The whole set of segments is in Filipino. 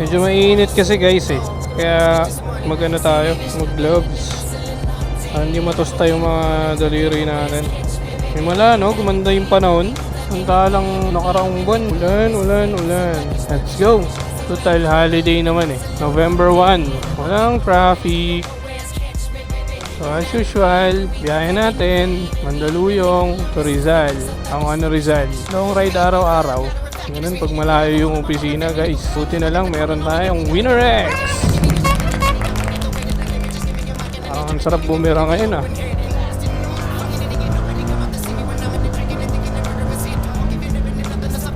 Medyo mainit kasi guys eh. Kaya magano tayo, mag gloves. Ah, hindi matusta yung mga daliri natin. Himala no, gumanda yung panahon. Ang lang nakaraang buwan. Ulan, ulan, ulan. Let's go. Total holiday naman eh. November 1. Walang traffic. So as usual, biyahe natin, Mandaluyong to Rizal. Ang ano Rizal, long ride araw-araw. Ganun pag malayo yung opisina guys. Buti na lang meron tayong Winner X. Parang ang sarap bumira ngayon ah.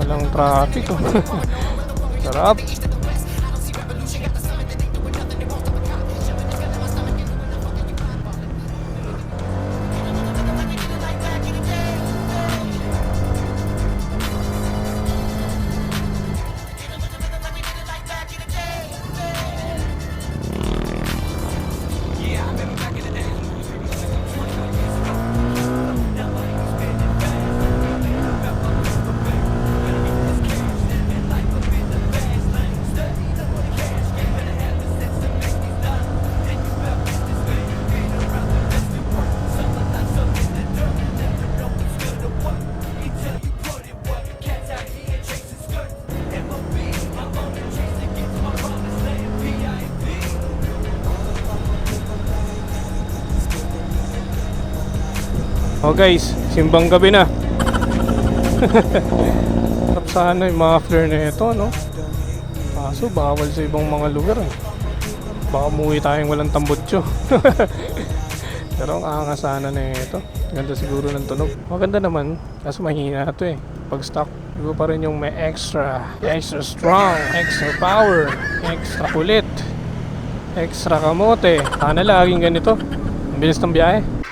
Walang traffic oh. sarap. Oh guys, simbang gabi na. Sarap sana yung mga flare na ito, no? Kaso bawal sa ibang mga lugar eh. Baka umuwi tayong walang tambutso. Pero ang angas sana na ito. Ganda siguro ng tunog. Maganda naman, kaso mahina ito eh. Pag stock, iba pa rin yung may extra, extra strong, extra power, extra kulit, extra kamote. Sana laging ganito. Ang bilis ng biyahe.